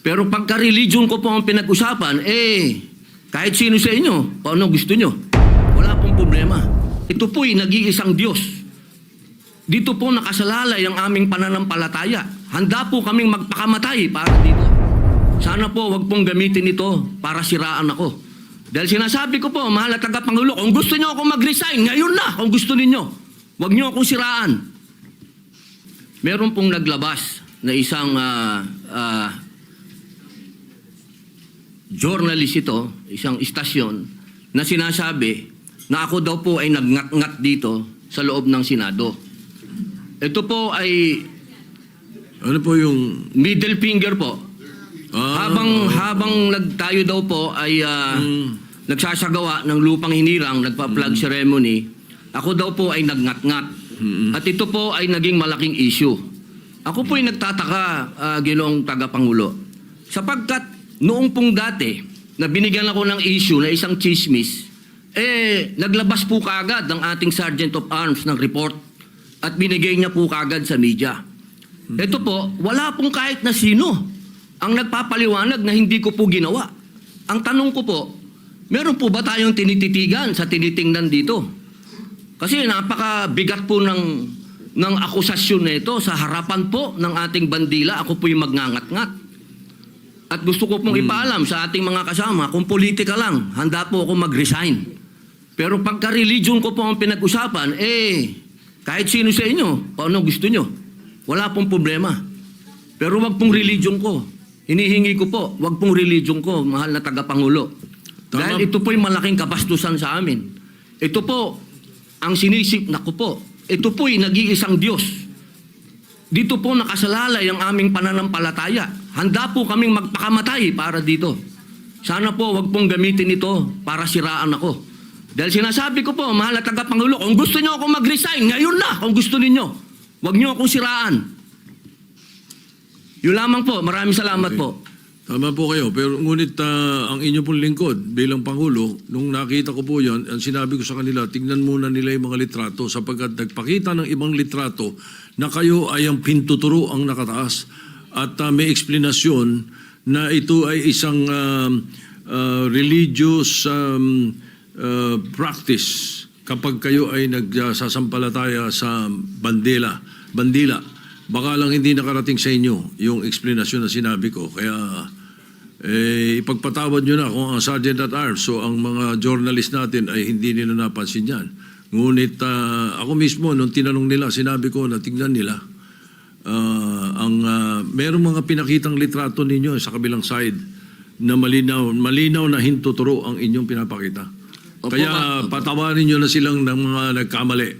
Pero pagka religion ko po ang pinag-usapan, eh, kahit sino sa inyo, kung ano gusto nyo, wala pong problema. Ito po'y nag-iisang Diyos. Dito po nakasalalay ang aming pananampalataya. Handa po kaming magpakamatay para dito. Sana po wag pong gamitin ito para siraan ako. Dahil sinasabi ko po, mahal na tagapangulo, kung gusto niyo ako mag-resign, ngayon na, kung gusto ninyo. Huwag niyo akong siraan. Meron pong naglabas na isang ah, ah, journalist ito, isang istasyon, na sinasabi na ako daw po ay nagngat-ngat dito sa loob ng Senado. Ito po ay Ano po yung... middle finger po. Ah, habang habang nagtayo daw po ay ah, nagsasagawa ng lupang hinirang, nagpa-flag ceremony, ako daw po ay nagngat-ngat. At ito po ay naging malaking issue. Ako po ay nagtataka, ah, Ginoong Tagapangulo, sapagkat noong pong dati na binigyan ako ng issue na isang chismis, eh, naglabas po kaagad ang ating Sergeant of Arms ng report at binigay niya po kaagad sa media. Ito po, wala pong kahit na sino ang nagpapaliwanag na hindi ko po ginawa. Ang tanong ko po, meron po ba tayong tinititigan sa tinitingnan dito? Kasi napakabigat po ng, ng akusasyon na ito sa harapan po ng ating bandila. Ako po yung magngangat-ngat. At gusto ko pong ipaalam sa ating mga kasama, kung politika lang, handa po ako mag-resign. Pero pagka religion ko po ang pinag-usapan, eh, kahit sino sa inyo, kung ano gusto nyo, wala pong problema. Pero wag pong religion ko. Hinihingi ko po, wag pong religion ko, mahal na tagapangulo. Tama. Dahil ito po'y malaking kabastusan sa amin. Ito po, ang sinisip na ko po, ito po'y nag-iisang Diyos. Dito po nakasalalay ang aming pananampalataya. Handa po kaming magpakamatay para dito. Sana po wag pong gamitin ito para siraan ako. Dahil sinasabi ko po, mahal na tagapangulo, kung gusto niyo ako mag-resign, ngayon na, kung gusto ninyo. Huwag niyo akong siraan. Yun lamang po. Maraming salamat Okay. po. Tama po kayo, pero ngunit ah, ang inyo pong lingkod bilang Pangulo, nung nakita ko po yan, ang sinabi ko sa kanila, tingnan muna nila yung mga litrato sapagkat nagpakita ng ibang litrato na kayo ay ang pintuturo ang nakataas at ah, may eksplanasyon na ito ay isang um, ah, religious um, ah, practice kapag kayo ay nagsasampalataya sa bandila, bandila. Baka lang hindi nakarating sa inyo yung explanation na sinabi ko. Kaya eh, ipagpatawad nyo na kung ang Sergeant at Arms, so ang mga journalist natin ay hindi nila napansin yan. Ngunit ah, ako mismo, nung tinanong nila, sinabi ko na tingnan nila, ah, ang ah, merong mga pinakitang litrato ninyo sa kabilang side na malinaw, malinaw na hintuturo ang inyong pinapakita. Opo, Kaya ma- patawarin nyo na silang ng mga nagkamali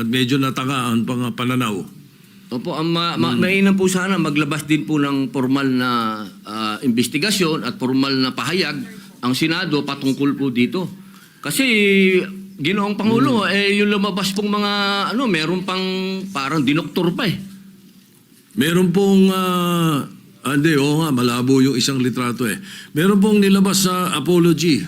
at medyo natanga ang pang pananaw. Opo, ang ma- ma- mainam po sana maglabas din po ng formal na ah, investigasyon at formal na pahayag ang Senado patungkol po dito. Kasi Ginoong Pangulo, eh yung lumabas pong mga ano, meron pang parang dinoktor pa eh. Meron pong, ah, hindi, oo nga, malabo yung isang litrato eh. Meron pong nilabas sa apology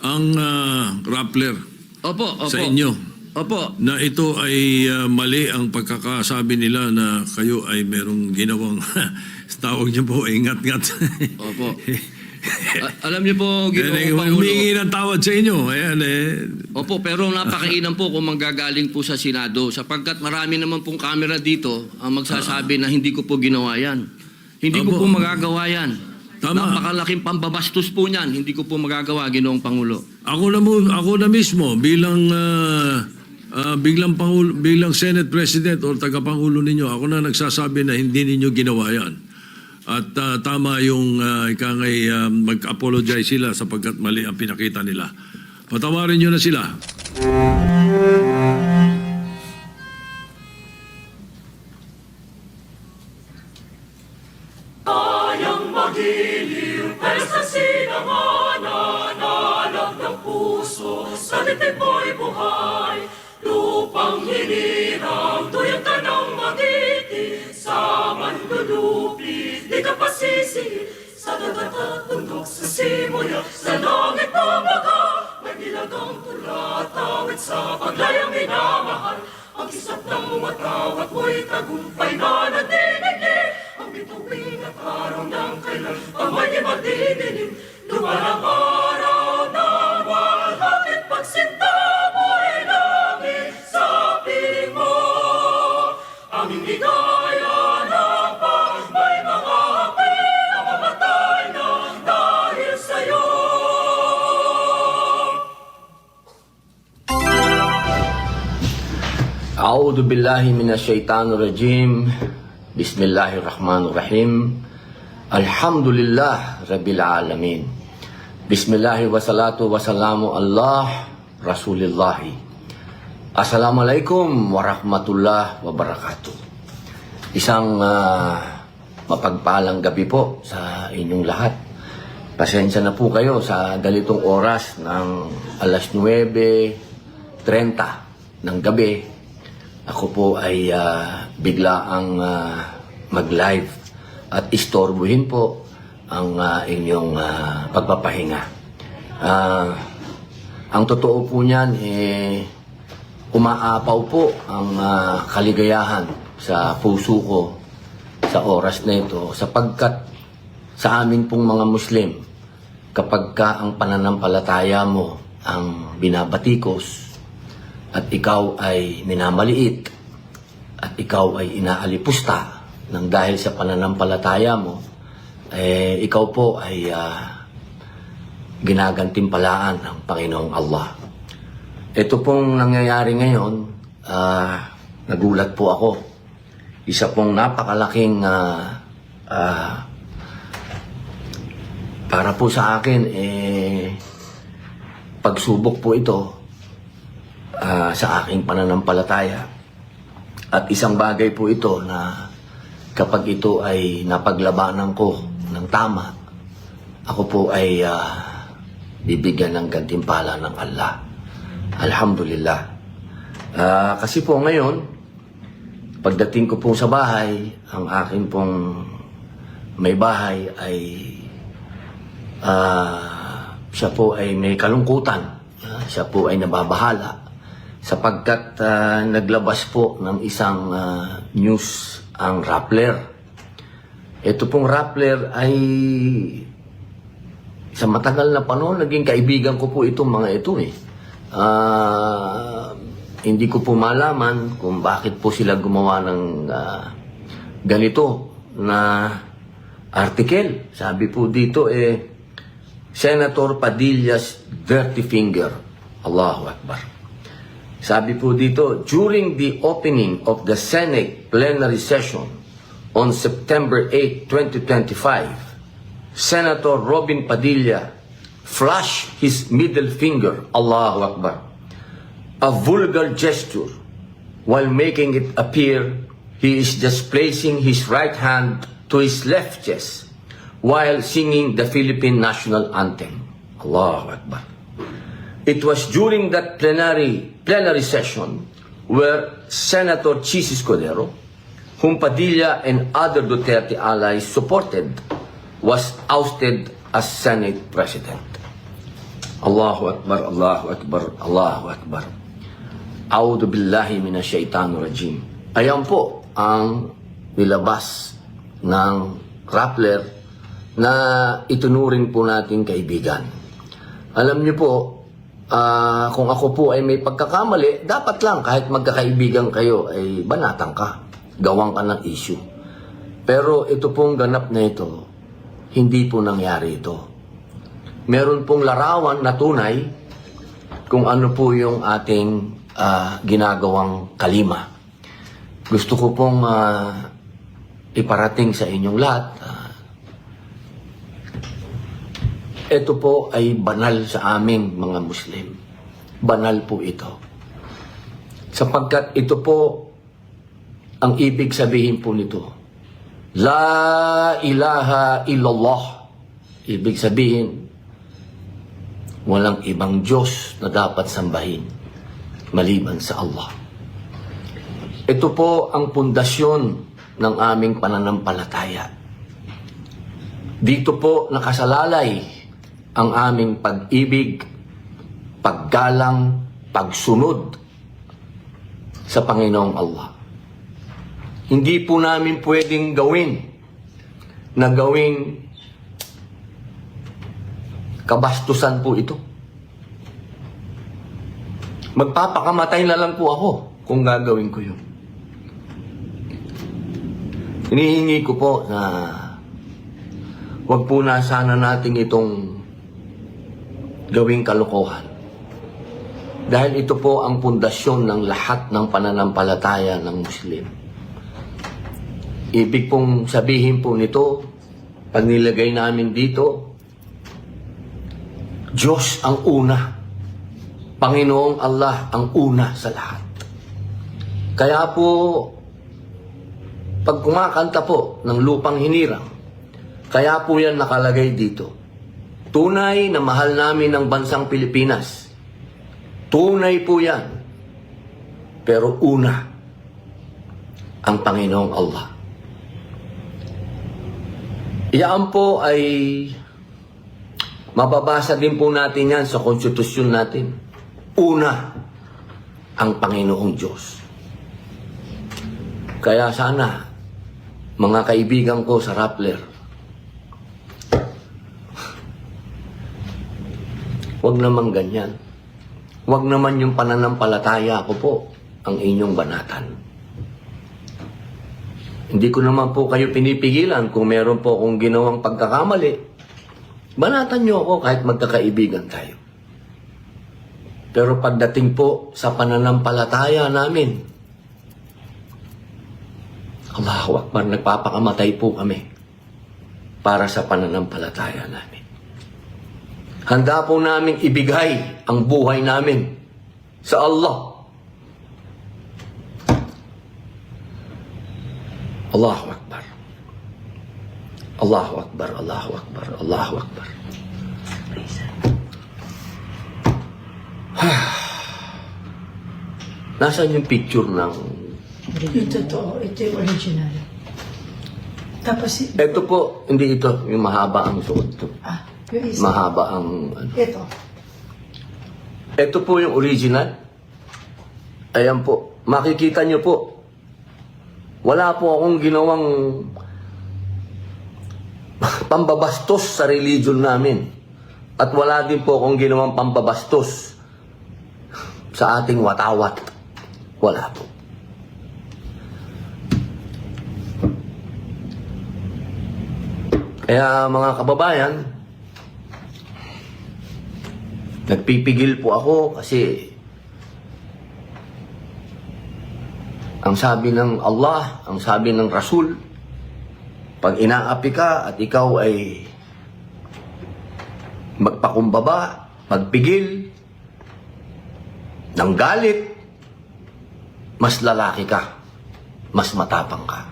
ang ah, Rappler Opo, opo. sa inyo Opo. na ito ay ah, mali ang pagkakasabi nila na kayo ay merong ginawang tawag niyo po ingat-ngat. Opo. Alam niyo po, Ginoong Pangulo. humingi ng tawad sa inyo. Ayan eh. Opo, pero napakainam po kung manggagaling po sa Senado sapagkat marami naman pong camera dito ang magsasabi na hindi ko po ginawa yan. Hindi ko Opo. po magagawa yan. Tama. Napakalaking pambabastos po niyan. Hindi ko po magagawa, Ginoong Pangulo. Ako na mo, ako na mismo bilang ah, ah, biglang pangulo, bilang Senate President o tagapangulo ninyo, ako na nagsasabi na hindi ninyo ginawa 'yan. At ah, tama yung uh, ikangay ah, mag-apologize sila sapagkat mali ang pinakita nila. Patawarin nyo na sila. Kayang magiliw, pero sa sinanganan, alam ng puso, sa dibdib mo'y buhay. Lupang hinirang, tuyang ka ng pasisi. Sa dagat at bundok, sa simoy, sa langit na baga, may nilagang tula, tawid sa paglayang minamahal. Ang isap ng umatawat mo'y tagumpay na nadinig ang bituin at araw ng kailan ang may madidilim Dumarang araw A'udhu billahi minasyaitanir rajim. Bismillahirrahmanirrahim. Alhamdulillah rabbil alamin. Bismillahi wassalatu wassalamu Allah Rasulillah. Assalamualaikum warahmatullahi wabarakatuh. Isang uh, mapagpalang gabi po sa inyong lahat. Pasensya na po kayo sa ganitong oras ng alas 9.30 ng gabi ako po ay ah, bigla ang ah, mag-live at istorbuhin po ang ah, inyong ah, pagpapahinga. Ah, ang totoo po niyan, eh, umaapaw po ang ah, kaligayahan sa puso ko sa oras na ito sapagkat sa amin pong mga Muslim, kapag ka ang pananampalataya mo ang binabatikos, at ikaw ay minamaliit at ikaw ay inaalipusta ng dahil sa pananampalataya mo, eh, ikaw po ay ah, ginagantimpalaan ng Panginoong Allah. Ito pong nangyayari ngayon, ah, nagulat po ako. Isa pong napakalaking ah, ah, para po sa akin, eh, pagsubok po ito ah, sa aking pananampalataya. At isang bagay po ito na kapag ito ay napaglabanan ko ng tama, ako po ay ah, bibigyan ng gantimpala ng Allah. Alhamdulillah. Ah, kasi po ngayon, pagdating ko po sa bahay, ang akin pong may bahay ay ah, siya po ay may kalungkutan. Ah, siya po ay nababahala sapagkat ah, naglabas po ng isang ah, news ang Rappler. Ito pong Rappler ay sa matagal na panahon, naging kaibigan ko po itong mga ito eh. Ah, hindi ko po malaman kung bakit po sila gumawa ng ah, ganito na article. Sabi po dito eh, Senator Padilla's dirty finger. Allahu Akbar. Sabi po dito, during the opening of the Senate plenary session on September 8, 2025, Senator Robin Padilla flashed his middle finger, Allahu Akbar, a vulgar gesture, while making it appear he is just placing his right hand to his left chest while singing the Philippine national anthem. Allahu Akbar. It was during that plenary plenary session where Senator Chis Escudero, whom Padilla and other Duterte allies supported, was ousted as Senate President. Allahu Akbar, Allahu Akbar, Allahu Akbar. A'udhu billahi minash shaitanir rajim. Ayan po ang nilabas ng Rappler na itunuring po nating kaibigan. Alam niyo po, ah, kung ako po ay may pagkakamali, dapat lang kahit magkakaibigan kayo ay banatan ka. Gawang ka ng issue. Pero ito pong ganap na ito, hindi po nangyari ito. Meron pong larawan na tunay kung ano po yung ating ah, ginagawang kalima. Gusto ko pong ah, iparating sa inyong lahat. ah, ito po ay banal sa aming mga Muslim. Banal po ito. Sapagkat ito po ang ibig sabihin po nito. La ilaha illallah. Ibig sabihin, walang ibang Diyos na dapat sambahin maliban sa Allah. Ito po ang pundasyon ng aming pananampalataya. Dito po nakasalalay ang aming pag-ibig, paggalang, pagsunod sa Panginoong Allah. Hindi po namin pwedeng gawin na gawing Kabastusan po ito. Magpapakamatay na lang po ako kung gagawin ko yun. Hinihingi ko po na wag po na sana natin itong gawing kalokohan. Dahil ito po ang pundasyon ng lahat ng pananampalataya ng Muslim. Ibig pong sabihin po nito, pag nilagay namin dito, Diyos ang una. Panginoong Allah ang una sa lahat. Kaya po, pag kumakanta po ng lupang hinirang, kaya po yan nakalagay dito. Tunay na mahal namin ang bansang Pilipinas. Tunay po yan. Pero una, ang Panginoong Allah. Iyan po ay mababasa din po natin yan sa konstitusyon natin. Una, ang Panginoong Diyos. Kaya sana, mga kaibigan ko sa Rappler, Huwag naman ganyan. Huwag naman yung pananampalataya ko po ang inyong banatan. Hindi ko naman po kayo pinipigilan kung meron po akong ginawang pagkakamali. Banatan niyo ako kahit magkakaibigan tayo. Pero pagdating po sa pananampalataya namin, Allahu Akbar, nagpapakamatay po kami para sa pananampalataya namin. Handa po namin ibigay ang buhay namin sa Allah. Allahu Akbar. Allahu Akbar, Allahu Akbar, Allahu Akbar. Nasaan yung picture ng... Yung totoo, ito yung original. Tapos, Ito po, hindi ito, yung mahaba ang suot to. ah, yung isa. Mahaba ang... Ano. ito. Ito po yung original. Ayan po. Makikita nyo po. Wala po akong ginawang pambabastos sa religion namin. At wala din po akong ginawang pambabastos sa ating watawat. Wala po. Kaya mga kababayan, Nagpipigil po ako kasi ang sabi ng Allah, ang sabi ng Rasul, pag inaapi ka at ikaw ay magpakumbaba, magpigil, ng galit, mas lalaki ka, mas matapang ka.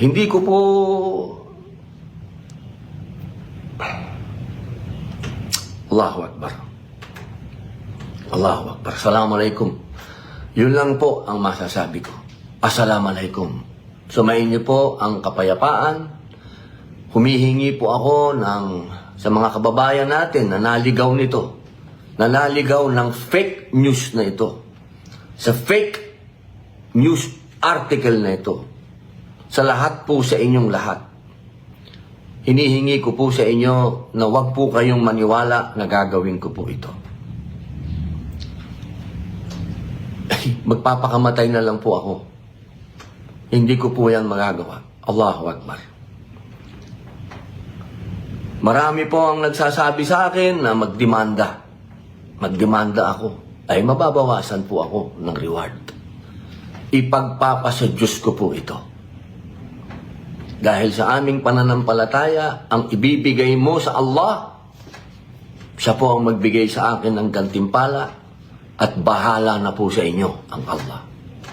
Hindi ko po Allahu Akbar. Allahu Akbar. Assalamualaikum. Yun lang po ang masasabi ko. Assalamualaikum. Sumayin niyo po ang kapayapaan. Humihingi po ako ng sa mga kababayan natin na naligaw nito. Na naligaw ng fake news na ito. Sa fake news article na ito. Sa lahat po sa inyong lahat. Hinihingi ko po sa inyo na wag po kayong maniwala na gagawin ko po ito. Ay, magpapakamatay na lang po ako. Hindi ko po yan magagawa. Allahu Akbar. Marami po ang nagsasabi sa akin na magdemanda. Magdemanda ako. Ay mababawasan po ako ng reward. Ipagpapasa Diyos ko po ito. Dahil sa aming pananampalataya, ang ibibigay mo sa Allah, siya po ang magbigay sa akin ng gantimpala at bahala na po sa inyo ang Allah.